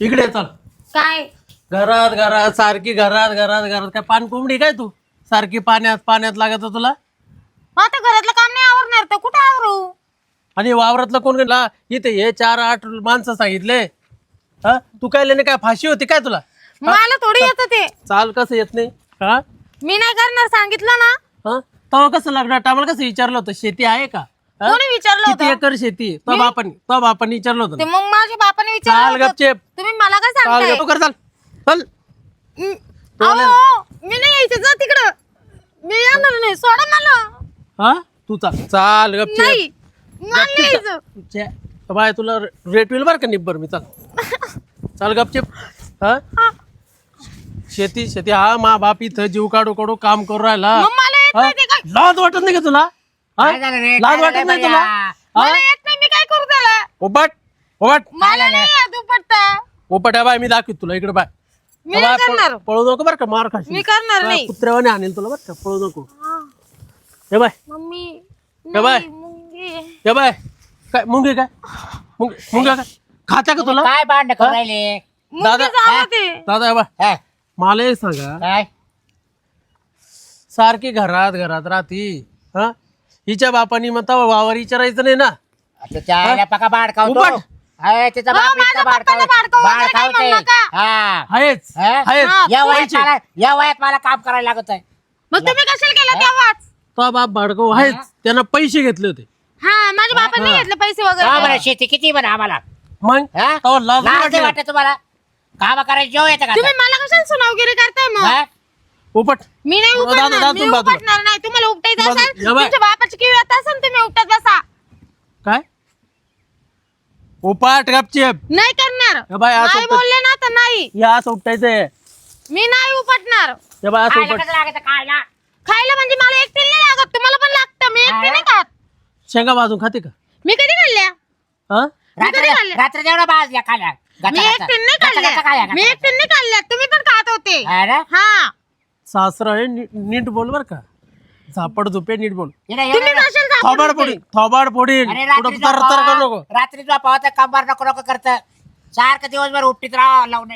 इकडे चल. काय? घरात घरात सारखी घरात घरात घरात. काय पान कोंबडी काय तू? सारखी पाण्यात पाण्यात लागत तुला? मग आता घरातलं काम नाही आवरणार तर कुठं आवरू? आणि वावरातलं कोण गेला? इथे हे चार आठ माणसं सांगितले. हा? तू काय काय फाशी होती काय तुला? मला थोडी येतं ते. चाल कसं येत नाही? हा? मी नाही करणार सांगितलं ना. हा? तेव्हा कसं लागणार? टायमाला कसं विचारलं होतं? शेती आहे का? कोणी विचारलं किती होतं? एकर शेती? तो बापानी तो बापानी विचारलं होतं ते ना. मग माझ्या बापाने चाल विचारलं होतं. गपचेप. तुम्ही मला काय चाल सांगताय? चाल. चल. अहो, मी नाही यायचं. जा तिकडं. मी येणार नाही. सोडा मला. हा? तू चाल चाल नाही. मला नाही यायचं. छे, बाय तुला रेट होईल बरं का निब्बर मी चाल. चाल गपचेप. हा? हा. शेती शेती हा मा बाप इथं जीव काढू काढू काम करू राहिला. मग मला येत हा? नाही ते काय? लाज वाटत नाही का तुला? हा? काय झालं रे? लाज काय वाटत झालं नाही बया? तुला? हा? मला येत नाही मी काय करू त्याला? ओबट ओबट मला नाही येत उपटता ओपट आहे बाय मी दाखवीत तुला. इकडे बाय. मी बाय, नाही पळ- करणार. पळू नको बरं का मार मी करणार नाही. कुत्र्यावाने आणेल तुला बरं का पळू नको. Hey. Bye. Mummy hey bye. नाही, मुंगी. हे बाय. काय मुंगे काय? मुंग काय? खात्या का तुला? काय राहिले? दादा ते दादा हे बाय. हा, मला सांगा. काय? सारखी घरात घरात राहती. हा? हिच्या बापानी मग तवा वावर विचारायचं नाही ना. आता त्या पका बाड खावतो हो, बाप माझ्या इतका बाड पप्पाला खाव- बाड खाऊ बाड वगैरे काही खावते. म्हणू नका. हा. आहेच हा? आहेच. हा, या वयात. मला या वयात मला काम करायला लागत आहे मग तुम्ही कशाला केलं तेव्हाच? तो बाप भाडकव आहेच. त्यानं पैसे घेतले होते. हा माझ्या बापाने नाही घेतले पैसे का वगैरे बरं शेती किती बरं आम्हाला? मग? हा? तेव्हा लाज नाही लाज नाही वाटली. वाटत तुम्हाला? काम करायचं जेव येतं का तुम्ही मला कशाला सुनावगिरी करताय मग? हा? उपट. मी नाही दादा, दादा, उपटणार. मी तुम्ही बाजूला. उपटणार नाही. तुम्हाला उपटायचं बाजू- असेल या बाय. तुमच्या बापाची किव येत असेल तुम्ही उपटत बसा. काय? उपाट गपचेप. नाही करणार. या बाय, असं नाही उपट- बोलले ना तर नाही. या असं उपटायचंय. मी नाही उपटणार. या बाय असं खायला उपट. कसं लागायचं खायला? खायला म्हणजे मला एकटी नाही लागत. तुम्हाला पण लागतं. मी एकटी हा? नाही खात. शेंगा भाजून खाते का? मी कधी खाल्ल्या? हा? रात्री? रात्री जेवढा भाजल्या खाल्या मी एकटी नाही खाल्ल्या. मी एकटी नाही खाल्ल्या. तुम्ही पण खात होते. हा. सासरा आहे नी- नीट बोल बर का. झापड झुपे नीट बोल. तुम्ही कशाला झापड थोबाड? फोडीन थोबाड फोडीन. अरे कुठं रात्री तर तर करू नको. कंबर नको नको करत. सारखं दिवसभर उपटीत राहा लावून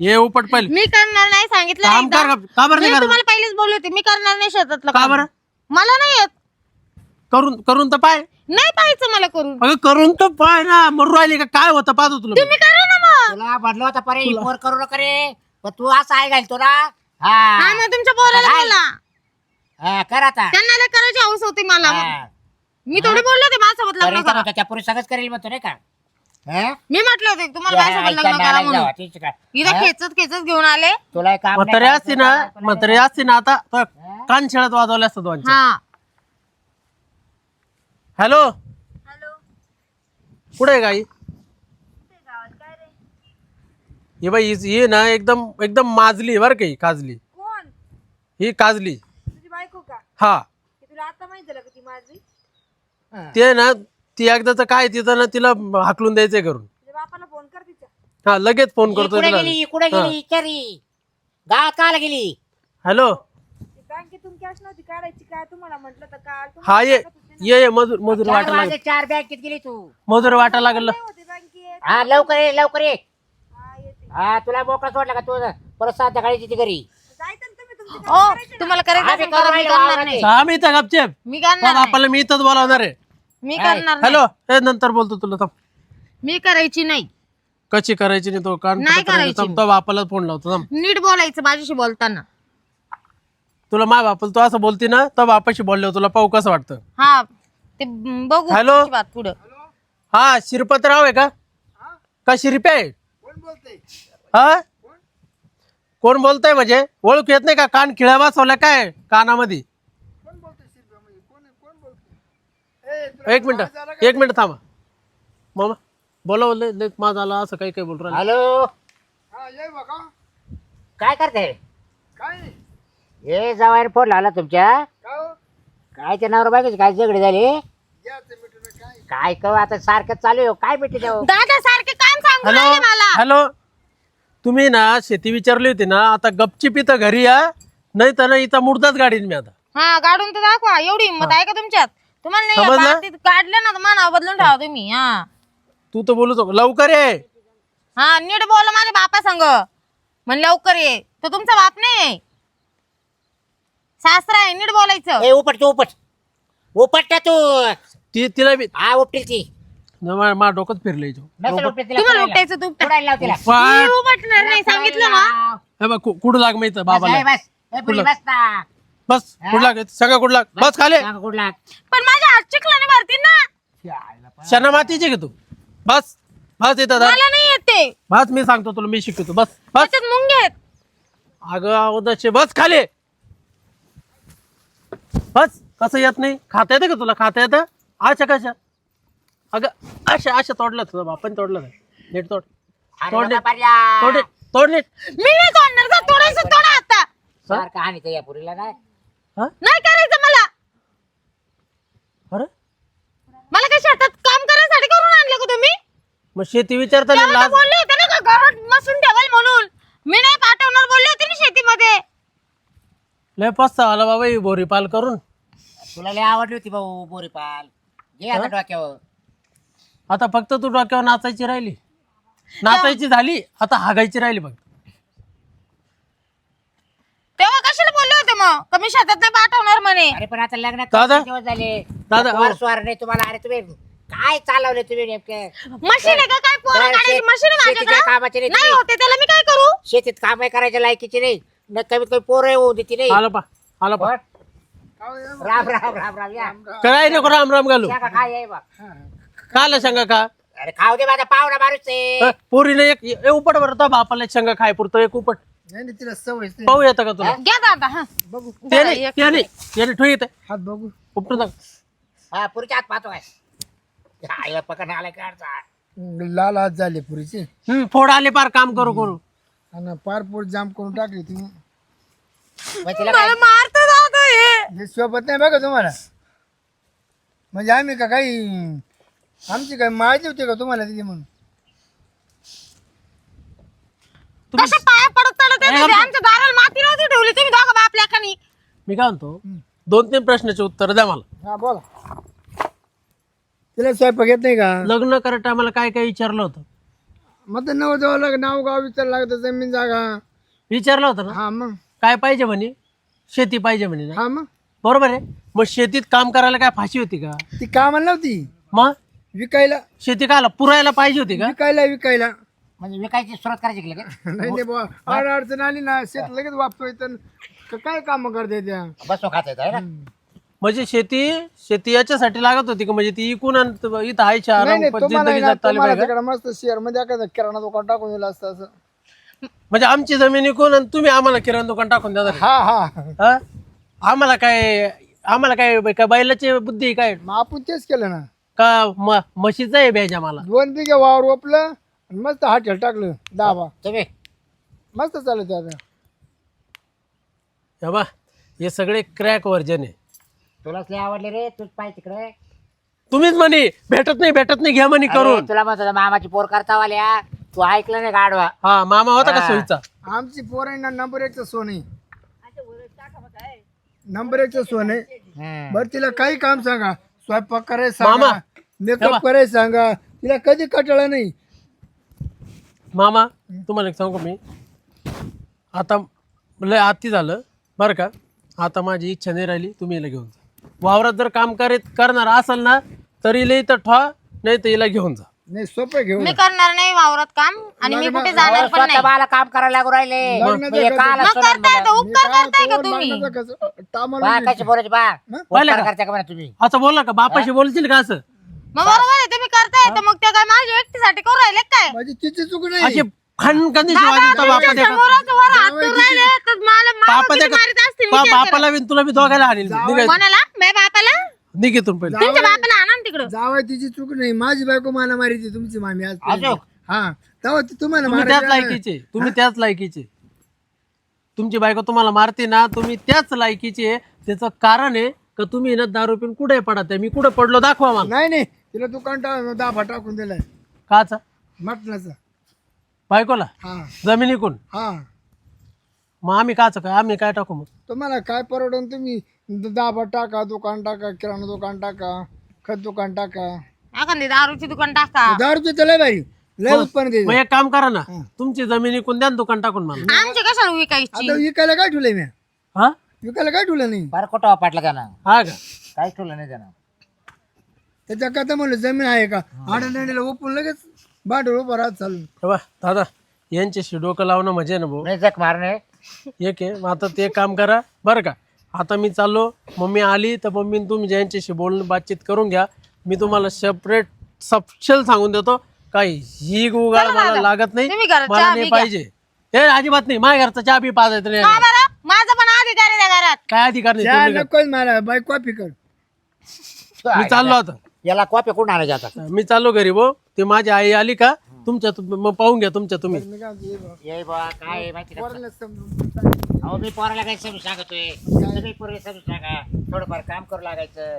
ये उपट पहिले. मी करणार नाही सांगितलं काम एकदा. कर का- बरं नाही करत? तुम्हाला पहिलेच बोलले होते मी करणार नाही शेतातलं का काम. बरं? मला नाही येत. करून करून तर पाय. नाही पाहायचं मला करून. अगं करून तर पाय ना. मरू राहिली का? काय होतं? पाहतो तुला तुम्ही करा ना मग. तुला म्हणलं होतं परे इग्नोर करू नका रे. पण तू असं आहे घालतो ना. हा. हा मग तुमच्या पोराला काय? बोला. हा, कर आता. त्यांना लय करायची हौस होती मला. हा. मी थोडी बोलले होते माझ्यासोबत लग्न करीत करा. त्या पुरुष सगळंच करेल म्हणतो नाही का? हा? मी म्हटलं होते तुम्हाला या, माझ्यासोबत ऐका, लग्न करा नालायक म्हणून. जावा, ठीक आहे. इथं हा? खेचत खेचत घेऊन आले. तुला काम नाही म्हातारी असते ना करायचं, तुला म्हातारी असते ना आता तर कान खेळत वाजवले असतात दोनच्या हा. हॅलो? कुठे आहे गाई? हे बाई हीच- ही ना एकदम एकदम माजली बरं का ही काजली. कोण? ही काजली. तुझी बायको का? हा. तुला आता माहीत झालं का ती माझी. ते ना ती एकदाच काय तिथं ना तिला हाकलून द्यायचंय करून बापाला फोन कर तिच्या. हा लगेच फोन करतो कुठे गेली ही कुठे गेली विचारी. गावात काला गेली? हॅलो. बँकेतून कॅश नव्हती काढायची काय तुम्हाला म्हटलं तर काल हा ये ये ये मजूर मजूर चार वाटा वाजले, लागेल चार बँकेत गेली तू. मजूर वाटा लागेल. होते बँकेत? हा लवकर ये लवकर ये. हा तुला मोकळा सोडला का तू परत संध्याकाळी तिथे घरी. हो तुम्हाला करायचं आम्ही असेल करा, मी करणार इथं गपचेप. मी करणार नाही. आपल्याला मी इथंच बोलावणार आहे. मी करणार नाही. हॅलो ए नंतर बोलतो तुला थांब. मी करायची नाही. कशी करायची नाही तो कान नाही. करायची. थांब, तो बापाला फोन लावतो थांब. नीट बोलायचं माझ्याशी बोलताना. तुला माय बापाला तू असं बोलती ना तर बापाशी बोललो तुला पाहू कसं वाटतं? हा ते बघू हॅलो? बात पुढं. हा शिरपतराव आहे का? का शिरपे आहे? हा? कोण? बोलतय म्हणजे? ओळख येत नाही का? कान खिळ्या बसवल्या काय कानामध्ये? एक मिनिट. एक मिनिट थांबा. मामा बोला बोल माझा आला असं काही काही बोल राहिलं. हॅलो? काय करते हे जावायला फोन लावला तुमच्या? काय ते नवरा बायकोचे काय झगडे झाले? काय? कळ आता सारखं चालू आहे हो. काय भेटी देऊ दादा सारखे हॅलो? राहिले मला. हॅलो? तुम्ही ना शेती विचारली होती ना आता गपचिप इथं घरी या नाही तर ना इथं मुर्दाच गाडीन मी आता. हा काढून तर दाखवा एवढी हिंमत आहे का तुमच्यात? तुम्हाला नाही समजलं? या बाबतीत काढलं ना तर मानाव बदलून ठेवा तुम्ही हा. तू तर बोलू नको. लवकर ये. हा नीट बोला माझ्या बापा संग म्हण लवकर ये. तो तुमचा बाप नाही सासरा आहे नीट बोलायचं. ए उपट तू उपट. उपट ना तू. ती तिला बी हा उपटील ती. मा डोकंच फिरलं तुम्हाला. उठायचं तू. मी नाही सांगितलं ना. हे कुठं लाग माहीत बस, बाबाला? बस. कुठं लाग सगळं कुठं लाग बस खाले. पण माझ्या हात चिखलाने भरतील ना. शना मातीचे घे तू. बस बस येतात मला नाही येत. ते बस मी सांगतो तुला मी शिकवतो बस बस. त्याच्यात मुंगे आहेत. अगं अगोदरचे बस खाले. बस कसं येत नाही? खाता येतं का तुला? खाता येतं? अशा कशा? अगं अशा अशा तोडलं तुझं बापाने तोडलं का? नीट तोड. अरे तोड बाबा, नीट. पर्या. तोड नीट. तोड नीट. मी नाही तोडा आता. सारखं हानीचं या पुरीला नाही. हा? नाही करायचं मला. अरे? मला काय शेतात काम करायसाठी करून आणलं का तुम्ही? मग शेती विचारता तेव्हा तर लाज बोलले होते ना का घरात बसून ठेवाल म्हणून. मी नाही पाठवणार बोलले होते ना शेतीमध्ये. लय पस्ता आला बाबा ही बोरी पाल करून. तुला लय आवडली होती भाऊ बोरीपाल. घे आता डोक्यावर. आता फक्त तू डोक्यावर नाचायची राहिली. नाचायची झाली आता हागायची राहिली बघ. तेव्हा कशाला बोलले होते मग? का मी शेतात नाही पाठवणार म्हणे? अरे पण आता लग्न दादा? किती दिवस झाले? दादा, स्वार हो. स्वार नाही तुम्हाला. अरे तुम्ही काय चालवले तुम्ही नेमके? मशीन आहे का? काय पोरं बरं, काढायची? शेत- मशीन आहे शेतीच्या माझ्याकडं? कामाची नाही नाही तुम्ही. होते त्याला मी काय करू? शेतीत काम करायच्या लायकीची नाही. न कमीत कमी पोरं होऊ देती नाही. आलं पा आलं पा. बरं? राम राम राम राम या. काय नको राम राम घालू. सांगा काय आहे बा? काला सांगा का अरे खाऊ दे माझा पाहुणा माणूस आहे. पोरीने एक उपट बरं तो बापाला एक शेंगा खाय पुरतो एक उपट. नाही नाही, तिला सवय पाहू येतं का तुला? घ्या दादा हा. बघू. ते नाही ते नाही त्याने ठेव येते हात बघू. उपटून टाक. हा पुरीच्या हात पाहतो काय आईला पकड आलाय काढचा लाल हात झाले पुरीचे. हम्म, फोड आले पार काम करू करू. आणि पार पोट जाम करून टाकली तुम्ही मग तिला मला मारतो दादा हे. हे सोबत नाही बघा तुम्हाला. म्हणजे आम्ही का काही आमची काय माहिती होती का तुम्हाला तिथे म्हणून? कशा पाया पडत चढत येत होते. आमच्या दाराला माती नव्हती ठेवली. तुम्ही दोघं बाप लेखानी. मी काय म्हणतो दोन तीन प्रश्नाचे उत्तर द्या मला. हा बोला. तिला स्वयंपाक येत नाही का? लग्न करत टायमाला काय काय विचारलं होतं? मग तर नव जावं लाग नाव गाव विचार लागतं जमीन जागा. विचारलं होतं ना? हा मग. काय पाहिजे म्हणे? शेती पाहिजे म्हणे ना? हा मग. बरोबर आहे. मग शेतीत काम करायला काय फाशी होती का? ती कामाला नव्हती. मग? विकायला. शेती कायला पुरायला पाहिजे होती का? विकायला विकायला. म्हणजे विकायची सुरुवात करायची की लगेच? नाही नाही बुवा अडचण आली ना शेत लगेच वापतोय तर क- काय काम करते त्या? बसो खाता आहे ना? म्हणजे शेती शेती याच्यासाठी लागत होती का? म्हणजे ती इकून आणि त- इथं आहे नाही नाही शहर तुम्हाला जिंदगी आहे ना, जगता आली तुम्हाला पाहिजे का? तिकडे मस्त शेअरमध्ये एखादं किराणा दुकान टाकून दिलं असतं असं. म्हणजे आमची जमीन इकून आणि तुम्ही आम्हाला किराणा दुकान टाकून द्या हा हा. हा? आम्हाला काय आम्हाला काय काय बैलाची बुद्धी आहे काय? मग आपण तेच केलं ना. का म्हशीचं आहे भ्याज आम्हाला दोन बिघे वावर रोपलं आणि मस्त हॉटेल टाकलं दहा बा तुम्ही मस्त चालत आता. हे बा हे सगळे क्रॅक वर्जन आहे. तुलाच लय आवडले रे तूच पाहिजे तिकडे. तुम्हीच म्हणे भेटत नाही भेटत नाही घ्या म्हणे करून. तुला म्हणतो मामाची पोर करता वाल्या तू ऐकलं नाही गाडवा हा मामा होता का हा. सोयीचा? आमची पोर आहे ना नंबर एकचं सोने. नंबर एकचं सोने. बरं तिला काही काम सांगा. स्वयंपाक करायचं मामा. सांगा मेकअप करायचं सांगा. तिला कधी कटाळा नाही. मामा तुम्हाला एक सांगू का मी? आता लय आती झालं बरं का? आता माझी इच्छा नाही राहिली तुम्ही हिला घेऊन जा. वावरात जर काम करीत करणार असेल ना तर हिला इथं ठा नाही तर हिला घेऊन जा. नाही सोपं घेऊन मी करणार नाही वावरात काम आणि मी कुठे जाणार पण स्वतः नाही. बाला काम करायला लागू राहिले. लग्नाचं कसं- काला मग सोडून करताय मला. तर उपकार करताय का तुम्ही? बा कशी बोलायची बा? पाहिलं उपकार का? करता का म्हणा तुम्ही. असं बोलला का? बापाशी बोलशील का असं? मग बरोबर आहे तुम्ही करताय तर मग ते काय माझ्या व्यक्तीसाठी करू राहिले काय? माझी तिची चूक अशी नाही खणखणीची दादा, वाजवता बापा तुमच्या देखा समोरच वर हात धरून राहिले, तर मला मागं बापा किती देखा मारीत असतील, बा- विचार करा. बापाला तुला बी दोघायला आणील निघाय कोणाला? माझ्या बापाला? निघेतून पहिले. तुमच्या बापाला? तिकडं. जावाय तिची चूक नाही. माझी बायको मला मारिती तुमची मामी आज अशोक. हा. तेव्हा ती तुम्हाला तुम्ही त्याच मारायची लायकीचे. तुम्ही त्याच लायकीचे. तुमची बायको तुम्हाला मारते ना तुम्ही त्याच लायकीचे. त्याचं कारण आहे का तुम्ही ना दारू पिऊन कुठे पडत आहे मी कुठे पडलो दाखवा मला नाही नाही. तिला दुकान टा- दाफा टाकून दिलाय. काचा? मटणाचा. बायकोला? हा. जमिनीकून? हा. मग आम्ही काच काय? आम्ही काय टाकू मग? तुम्हाला काय परवडून तुम्ही? दाबा टाका दुकान टाका किराणा दुकान टाका. खत दुकान टाका. एखादी दारूची दुकान टाका. दारूची तर लय भारी. लय उत्पन्न मग एक काम करा ना तुमची जमीन इकून द्या ना दुकान टाकून मला. आमची कशाला विकायची? आता विकायला काय ठेवलंय मी? हा? विकायला काय ठेवलं नाही? बरं कुठं वापटला त्यानं हा का? काहीच ठेवलं नाही त्यानं? त्याच्या कथा म्हणलं जमीन आहे का? आडनडीला ओपून लगेच बाटवर उभा राहत चालू. हे बा दादा यांच्याशी डोकं लावणं मजा आहे ना भाऊ. नाही जग मारणे. एक आहे मग आता ते काम करा. बरं का? आता मी चाललो मम्मी आली तर मम्मी तुम्ही यांच्याशी बोलून बातचीत करून घ्या. मी तुम्हाला सेपरेट सपशेल सांगून देतो काही ही गुगाळ मला लागत नाही. तुम्ही घरात मला चहा नाही बी घ्या. पाहिजे. हे अजिबात नाही. माझ्या घरचा चहा बी पाजायचं का नाही बरं? माझा पण अधिकार आहे त्या घरात. काय अधिकार नाही? त्या तुम्ही नकोच मला. बाई कॉफी कर. मी चाललो आता. याला कॉपी कुठून आणायच्या आता? मी चाललो घरी भाऊ ते माझी आई आली का? तुमच्या मग पाहून घ्या तुमच्या तुम्ही. मी काय म्हणतो, ये बा. ये बा काय आहे माहिती का? पोराला समजून सांग. अहो मी पोराला काही समजून सांगतोय. तुम्ही पोरी समजून सांगा. थोडंफार काम करू लागायचं.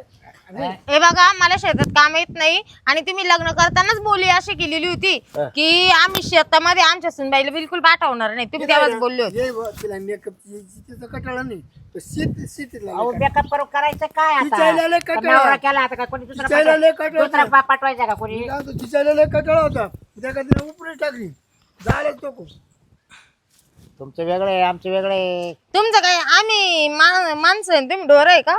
हा? हे बघा मला शेतात काम येत नाही आणि तुम्ही लग्न करतानाच बोली अशी केलेली होती की आम्ही शेतामध्ये आमच्या सुनबाईला बिलकुल पाठवणार नाही. तुम्ही तेव्हाच बोलले होते. ये बा, तिला मेकअप तिचा कटाळा नाही. तो शीत शीत अहो मेकअप करून करायचं काय तिच्याला लय आता कटाळा. नवरा केला आता का? कोणी दुसरा तिच्याला लय पाठवाय- कटाळा. दुसरा पा- पाठवायचा का कोणी? तिच्याला लय कटाळा होता. त्या तिने उपरी टाकली. तो खूप तुमचं वेगळं आहे आमचं वेगळं. आहे तुमचं काय आम्ही मा- माणसं आहे, तुम्ही डोर आहे का?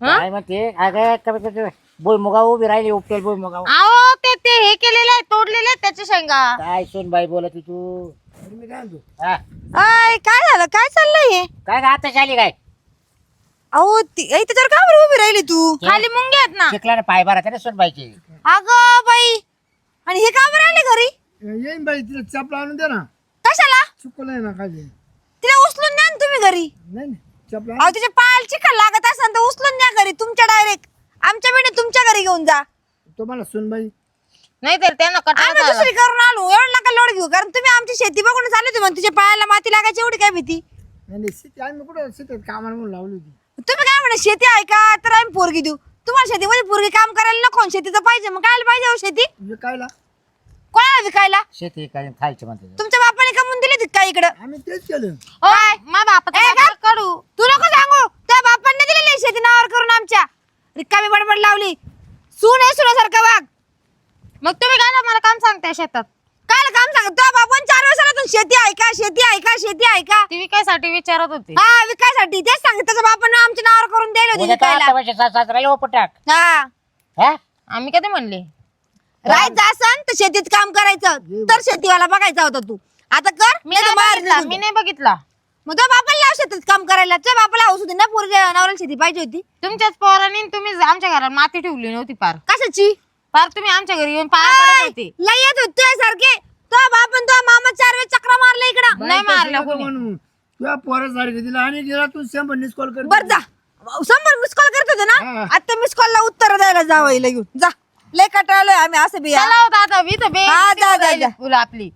काय म्हणते? अगं कमी कमी भुईमुगा उभी राहिली उपटेल भुईमुगा अहो ते ते हे केलेले आहे तोडलेले आहेत त्याच्या शेंगा. काय सोन बाई बोलत तू? मी काय म्हणतो? हा? काय झालं? काय चाललंय हे? काय का आता झाली काय? अहो त्याच्यावर का बरं उभी राहिली तू? खाली मुंग्या आहेत ना. शिकला ना पाय भरा त्याने सोन बाईची अगं बाई आणि हे का बरं आले घरी? येईन बाई तिला चपला आणून दे ना. कशाला? चुकलं आहे ना खाली. तिला उचलून द्या ना तुम्ही घरी. नाही नाही चपला अहो तिच्या पायाला चिखल लागत असेल तर उचलून द्या घरी तुमच्या डायरेक्ट आमच्या बिने तुमच्या घरी घेऊन जा. तुम्हाला सुनबाई नाही तर त्यांना आम्ही दुसरी करून आलो. एवढं नका लोड घेऊ कारण तुम्ही आमची शेती बघून चालू होती म्हणून तुझ्या पायाला माती लागायची एवढी काय भीती? नाही नाही शेती आम्ही कुठं शेतात कामाला म्हणून लावली होती. तुम्ही काय म्हणे शेती आहे का? तर आम्ही पोरगी देऊ. तुम्हाला शेतीमध्ये पोरगी काम करायला नको आणि शेतीचं पाहिजे. मग काय पाहिजे हो शेती? विकायला. कोणाला विकायला? शेती काय खायची म्हणते. तुमच्या बापाने कमवून दिली होती का इकडं? आम्ही तेच केलं. काय? मा बापा कडू तू नको सांगू. त्या बापांनी दिलेली शेती नावावर करून आमच्या. रिकामी बडबड लावली. सून आहे सुनासारखं वाघ. मग तुम्ही काय ना मला काम सांगताय शेतात? काय काम सांग त्या बापान चार वर्षातून शेती आहे का? शेती आहे का? शेती आहे का? ती विकायसाठी विचारत होती. हा विकायसाठी. तेच सांग त्याच्या बापानं आमच्या नावावर करून द्यायला होती उद्या काय विकायला वर्ष हा हा. आम्ही कधी म्हणले? राहायचं असन तर शेतीत काम करायचं. तर शेतीवाला बघायचा होता तू. आता कर मी नाही बाहेर बघितला निघून मी जा. नाही बघितला. मग तो बापाला लाव शेतात काम करायला. तुझ्या बापाला हौस होती ना पोरी नवऱ्याला शेती पाहिजे होती. तुमच्याच पोरांनी आणि तुम्ही आमच्या घरात माती ठेवली नव्हती पार. कशाची? पार तुम्ही आमच्या घरी येऊन पाया पडत होते. लय येत होते सारखे. तो बाप आणि तो मामा चार वेळेस चक्रा मारला इकडं. नाही मारलं कोणी. म्हणून तुझ्या पोरासारखी तिला आणि गेला तू शंभर मिस कॉल कर बर जा. समोर मिस कॉल करत होते हा. ना आता मिस कॉल ला उत्तर द्यायला जावं हिला घेऊन. जा. लय कटाळलोय आम्ही असं बी चला हो मी तर बे हा, जा, जा, जा. फुलं आपली.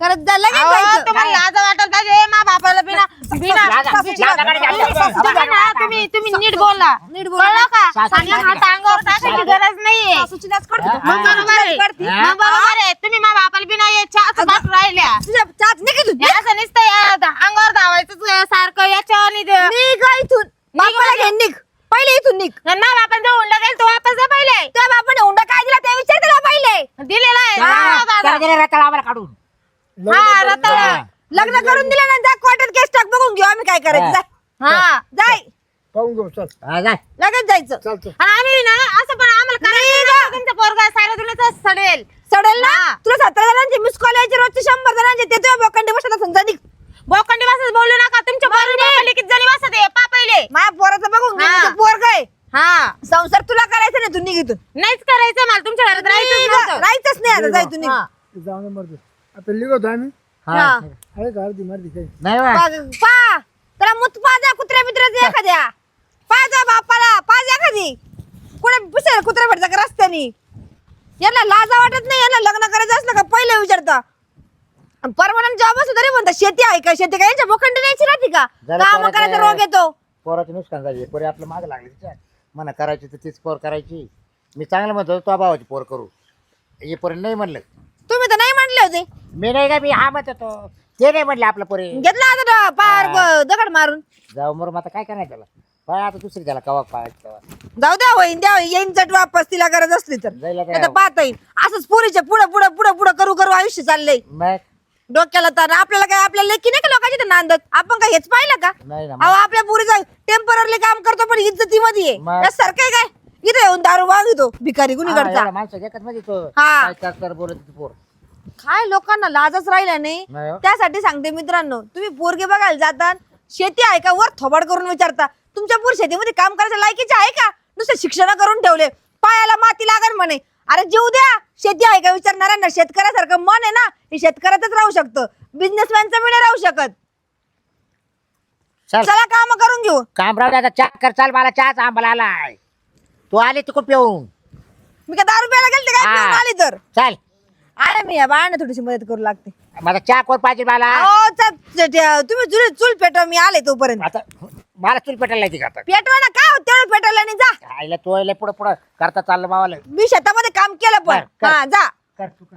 करत जा लगेच अहो, जायचं. तुम्हाला लाज वाटत पाहिजे मा बापाला बिना बिना लाजा- तुम्ही लाजा. तुम्ही ना तुम्ही तुम्ही नीट बोला नीट बोला. कळलं का सासू- चांगला हात अंगावर टाकायची गरज नाहीये सासूची लाज काढतो. मग बरोबर आहे काढते. मग बरोबर आहे तुम्ही मा बापाला बिना याच्या राहिल्या तुझ्या चाच निघ इथून. हे असं नुसतं या- अंगावर धावायचं सारखं याच्यावर नि ते- निघ इथून बापाला घेऊन निघ पहिले इथून निघ मा बापाला जो हुंडा गेल तो वापस द्या पहिले त्या बापाने हुंडा काय दिला ते विचार त्याला पहिले दिलेला आहे त्याला दादा. त्याला दिले रताळ आम्हाला काढून हा रताळा लग्न करून दिलं ना जा कोर्टात केस टाक बघून घेऊ आम्ही काय करायचं जा. हा जाय पाहून घेऊ चल हा, जाय. लगेच जायचं. चालतं आणि आम्ही ना असं पण आम्हाला करायचं नाही, तुमचं पोरगा सारा तुला सडेल. सडेल ना? तुला सतरा जणांचे मिस कॉल यायचे रोजचे शंभर जणांचे. ते तुझ्या बोकंडी बसत असेल जा निघ. बोकंडी बसत बोलू नका. तुमच्या पोराला किती जणी बसत आहे. पा पहिले. माझ्या पोराचं बघून घे हा. तुझं पोर काय हा. संसार तुला करायचा नाही तू निघ इथून. नाहीच करायचं मला. तुमच्या घरात. नव्हतं. राहायचंच नाही आता जाय तू निघ. हा. जाऊ दे मरतो आता लिगवतो आम्ही. हा. हा. आहे का अर्धी मर्दी काही नाही बा. पा- पा. त्याला मुत पा द्या कुत्र्या मित्राचे एखाद्या. पाय जा बापाला पाय जा एखादी. कुठे पिसेल कुत्र्या भेटता का रस्त्याने? याला लाजा वाटत नाही याला लग्न करायचं असलं का पहिले विचारता. परमनंट जॉब असलं तरी म्हणतात शेती आहे का? शेती काय? यांच्या बोखंडी न्यायची राहते का? जरा काम पोराचं- करायचा रोग येतो. पोराचं नुकसान झाली. पोरी आपलं माग लागली तिच्या. म्हणा करायची तर तीच पोर करायची. मी चांगलं म्हणतो तो भावाची पोर करू. हे पोरी नाही म्हणलं. तुम्ही तर नाही म्हटले होते. मी नाही का मी हा म्हणत होतो ते नाही म्हणले आपलं पोरी. घेतला आता पार दगड मारून. जाऊ मग आता काय करायचं त्याला? पण आता दुसरी त्याला कवा तेव्हा. जाऊ द्या होईन द्या होईन. येईन चट वापस तिला गरज असली तर. नाही पाहता येईल. असंच पुरीच्या पुढे पुढे पुढे पुढे करू करू आयुष्य चाललंय. मग? डोक्याला तर आपल्याला काय आपल्याला लेखी नाही का लोकांची तर नांदत? आपण काय हेच पाहिलं का? नाही ना अहो आपल्या पुरीचा टेंपररी काम करतो पण इज्जतीमध्ये आहे. मग? सारखं काय? इथे येऊन दारू मागितो भिकारी हा, गुन्हेगारचा. एवढा माणसं देखत मध्ये तो हा. काय कर कर बोलत होती पोर? काय लोकांना लाजच राहिला नाही. नाही हो. त्यासाठी सांगते मित्रांनो तुम्ही पोरगे बघायला जातात शेती आहे का? वर थोबाड करून विचारता. तुमच्या पोर शेतीमध्ये काम करायच्या लायकीचे आहे का? नुसते शिक्षण करून ठेवले. पायाला माती लागण म्हणे. अरे जीव द्या. शेती आहे का विचारणाऱ्यांना? शेतकऱ्यासारखं मन आहे ना हे शेतकऱ्यातच राहू शकतं. बिझनेसमॅनचं बी नाही राहू शकत. चल. चला काम करून घेऊ. काम राहू दे आता. चहा कर. चाल मला चहाच आंबाला आलाय तू आली तिकडून पिऊन. मी काय दारू प्यायला गेलते काय हा. पिऊन आली तर. चल. अरे मी या बाळाने थोडीशी मदत करू लागते. माझा चहा कोण पाहिजे मला? अहो, च- च- च- तुम्ही चुल चूल पेटवा. मी आले तोपर्यंत. आता मला चूल पेटायला येते का आता? पेटवा ना काय होत? तेवढं पेटवलं आणि जा. आईला तो पुढे पुढे करता चाललं मावाला. मी शेतामध्ये काम केलं पण. बर, कर. हा जा. कर तू कर.